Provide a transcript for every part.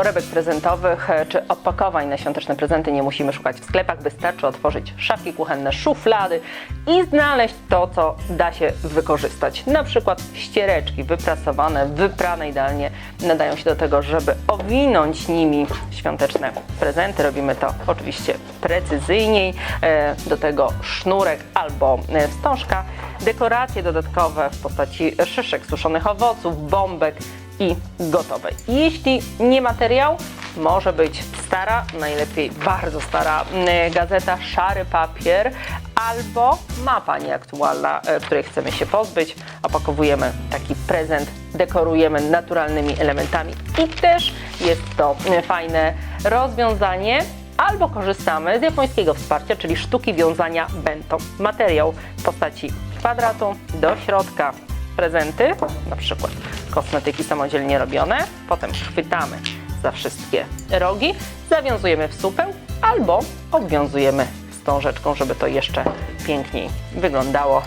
torebek prezentowych e, czy opakowań na świąteczne prezenty nie musimy szukać w sklepach. Wystarczy otworzyć szafki kuchenne, szuflady i znaleźć to, co da się wykorzystać. Na przykład ściereczki wyprasowane, wyprane idealnie nadają się do tego, żeby owinąć nimi świąteczne prezenty. Robimy to oczywiście precyzyjniej. E, Do tego sznurek albo e, wstążka. Dekoracje dodatkowe w postaci szyszek, suszonych owoców, bombek i gotowe. Jeśli nie materiał, może być stara, najlepiej bardzo stara mm, gazeta, szary papier albo mapa nieaktualna, e, której chcemy się pozbyć. Opakowujemy taki prezent, dekorujemy naturalnymi elementami i też jest to mm, fajne rozwiązanie. Albo korzystamy z japońskiego wsparcia, czyli sztuki wiązania bento. Materiał w postaci kwadratu do środka prezenty, na przykład kosmetyki samodzielnie robione, potem chwytamy za wszystkie rogi, zawiązujemy w supę albo obwiązujemy wstążeczką, żeby to jeszcze piękniej wyglądało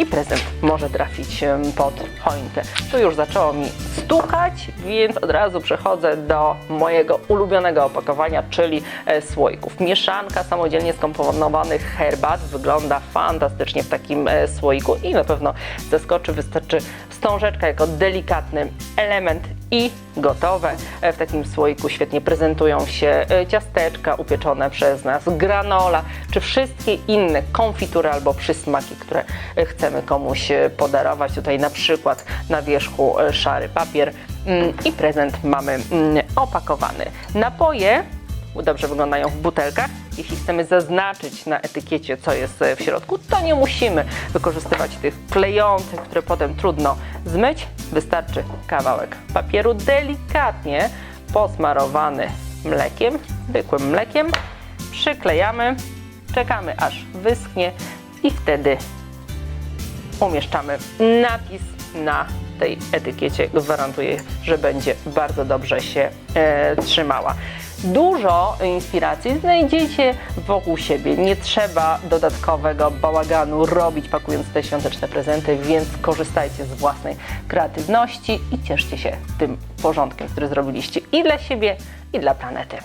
i prezent może trafić pod choinkę. Tu już zaczęło mi stukać, więc od razu przechodzę do mojego ulubionego opakowania, czyli e, słoików. Mieszanka samodzielnie skomponowanych herbat wygląda fantastycznie w takim e, słoiku i na pewno zaskoczy. Wystarczy wstążeczka jako delikatny element i gotowe. E, W takim słoiku świetnie prezentują się e, ciasteczka upieczone przez nas, granola, czy wszystkie inne konfitury albo przysmaki, które e, chcemy komuś podarować. Tutaj na przykład na wierzchu szary papier mm, i prezent mamy mm, opakowany. Napoje dobrze wyglądają w butelkach. Jeśli chcemy zaznaczyć na etykiecie, co jest e, w środku, to nie musimy wykorzystywać tych klejących, które potem trudno zmyć. Wystarczy kawałek papieru delikatnie posmarowany mlekiem, zwykłym mlekiem. Przyklejamy, czekamy aż wyschnie i wtedy umieszczamy napis na tej etykiecie. Gwarantuję, że będzie bardzo dobrze się e, trzymała. Dużo inspiracji znajdziecie wokół siebie. Nie trzeba dodatkowego bałaganu robić, pakując te świąteczne prezenty, więc korzystajcie z własnej kreatywności i cieszcie się tym porządkiem, który zrobiliście i dla siebie, i dla planety.